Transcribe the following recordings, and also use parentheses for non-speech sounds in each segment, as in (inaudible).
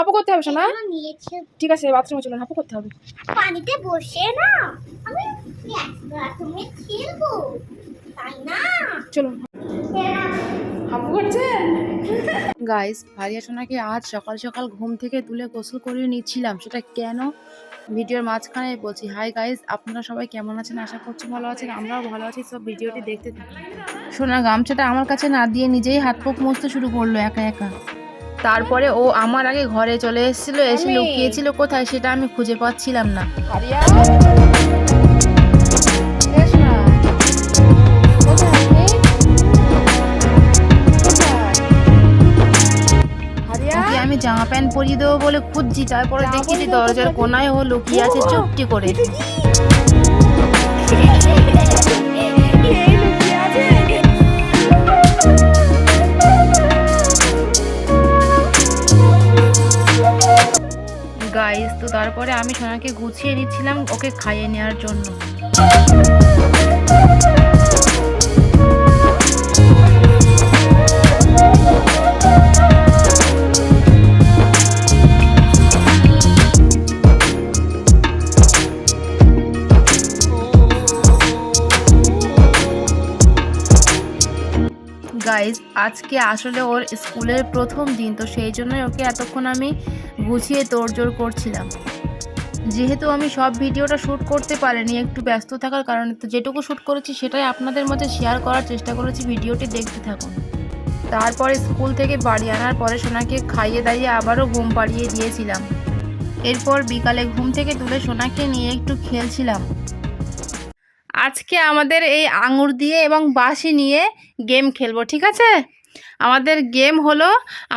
হাঁপু করতে হবে শোনা ঠিক আছে বাথরুমে চলুন হাঁপু করতে হবে। পানিতে বসে না। আমি বাথরুমে খেলব। তাই না? চলুন। হাঁপু করছেন গাইস ভারিয়া সোনাকে আজ সকাল সকাল ঘুম থেকে তুলে গোসল করিয়ে নিচ্ছিলাম। সেটা কেন? ভিডিওর মাঝখানে বলছি হাই গাইস আপনারা সবাই কেমন আছেন? আশা করছি ভালো আছেন। আমরাও ভালো আছি। সব ভিডিওটি দেখতে থাকুন। সোনা গামছাটা আমার কাছে না দিয়ে নিজেই হাত পোক মুছতে শুরু করল একা একা। তারপরে ও আমার আগে ঘরে চলে এসেছিল এসে লুকিয়েছিল কোথায় সেটা আমি খুঁজে পাচ্ছিলাম না। আমি জামা প্যান্ট পরিয়ে দেবো বলে খুঁজছি তারপরে দেখি যে দরজার কোনায় ও লুকিয়ে আছে চুপটি করে। (laughs) তারপরে আমি সোনাকে গুছিয়ে নিচ্ছিলাম ওকে খাইয়ে নেওয়ার জন্য। গাইজ আজকে আসলে ওর স্কুলের প্রথম দিন, তো সেই জন্যই ওকে এতক্ষণ আমি গুছিয়ে তোড়জোড় করছিলাম। যেহেতু আমি সব ভিডিওটা শ্যুট করতে পারিনি, একটু ব্যস্ত থাকার কারণে, তো যেটুকু শ্যুট করেছি সেটাই আপনাদের মধ্যে শেয়ার করার চেষ্টা করেছি, ভিডিওটি দেখতে থাকুন। তারপরে স্কুল থেকে বাড়ি আনার পরে সোনাকে খাইয়ে দাইয়ে আবারও ঘুম পাড়িয়ে দিয়েছিলাম। এরপর বিকালে ঘুম থেকে তুলে সোনাকে নিয়ে একটু খেলছিলাম। আজকে আমাদের এই আঙুর দিয়ে এবং বাঁশি নিয়ে গেম খেলব ঠিক আছে? আমাদের গেম হলো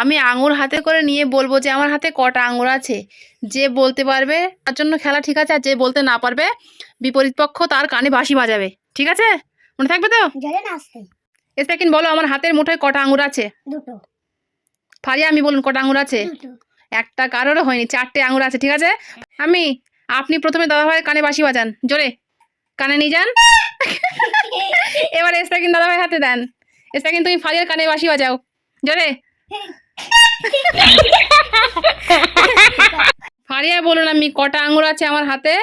আমি আঙুর হাতে করে নিয়ে বলব যে আমার হাতে কটা আঙুর আছে। যে বলতে পারবে তার জন্য খেলা ঠিক আছে আর যে বলতে না পারবে বিপরীত পক্ষ তার কানে বাঁশি বাজাবে ঠিক আছে? মনে থাকবে তো? এসেকিন বলো আমার হাতের মুঠোয় কটা আঙুর আছে? দুটো। ফারিয়া আমি বলুন কটা আঙুর আছে? একটা কারোরও হয়নি চারটে আঙুর আছে ঠিক আছে? আমি আপনি প্রথমে দাদাভাইয়ের কানে বাঁশি বাজান জোরে। কানে নিয়ে যান। (laughs) এবার এসটাকিন দাদাভাইয়ের হাতে দেন। এসটাকিন তুমি ফারিয়ার কানে বাসি বাজাও। জোরে। (laughs) ফারিয়া বলুন আমি কটা আঙুর আছে আমার হাতে?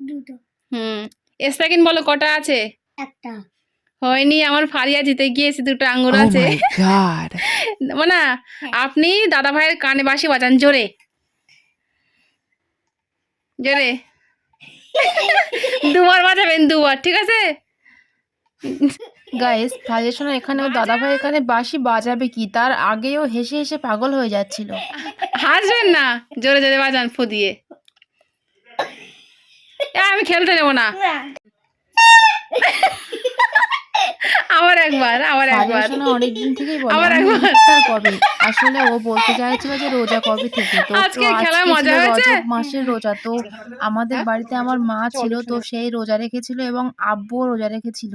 দুটো। হুম। এসটাকিন বলো কটা আছে? একটা। হয়নি আমার ফারিয়া জিতে গিয়েছে দুটো আঙুর Oh আছে। মানে (laughs) আপনি দাদা ভাইয়ের কানে বাসি বাজান জোরে। জোরে। দুবার বাজাবেন দুবার ঠিক আছে? গাইস সোনা এখানে ওর দাদা ভাই এখানে বাঁশি বাজাবে কি? তার আগেও হেসে হেসে পাগল হয়ে যাচ্ছিল। হাসবেন না জোরে জোরে বাজান ফু দিয়ে আমি খেলতে নেব না। আবার একবার আবার একবার। অনেকদিন থেকেই বলে আবার একবার। কবে? আসলে ও বলতে চাইছিল যে রোজা কবে থেকে? তো আজকে খেলায় মজা হয়েছে? মাসের রোজা। তো আমাদের বাড়িতে আমার মা ছিল তো সেই রোজা রেখেছিল এবং আব্বুও রোজা রেখেছিল।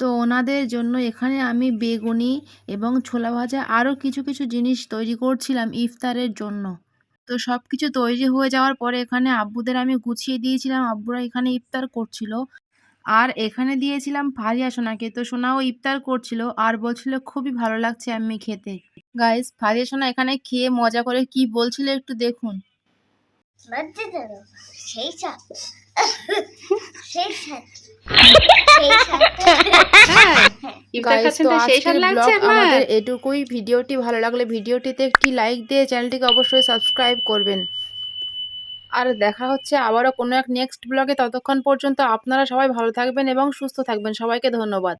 তো ওনাদের জন্য এখানে আমি বেগুনি এবং ছোলা ভাজা আরও কিছু কিছু জিনিস তৈরি করছিলাম ইফতারের জন্য। তো সব কিছু তৈরি হয়ে যাওয়ার পরে এখানে আব্বুদের আমি গুছিয়ে দিয়েছিলাম। আব্বুরা এখানে ইফতার করছিল। আর এখানে দিয়েছিলাম ফারিয়া সোনাকে। তো সোনাও ইফতার করছিল আর বলছিল খুবই ভালো লাগছে আমি খেতে। গাইস ফারিয়া সোনা এখানে খেয়ে মজা করে কি বলছিল একটু দেখুন। সেই সেই আমাদের এটুকুই। ভিডিওটি ভালো লাগলে ভিডিওটিতে একটি লাইক দিয়ে চ্যানেলটিকে অবশ্যই সাবস্ক্রাইব করবেন। আর দেখা হচ্ছে আবারও কোনো এক নেক্সট ব্লগে ততক্ষণ পর্যন্ত আপনারা সবাই ভালো থাকবেন এবং সুস্থ থাকবেন। সবাইকে ধন্যবাদ।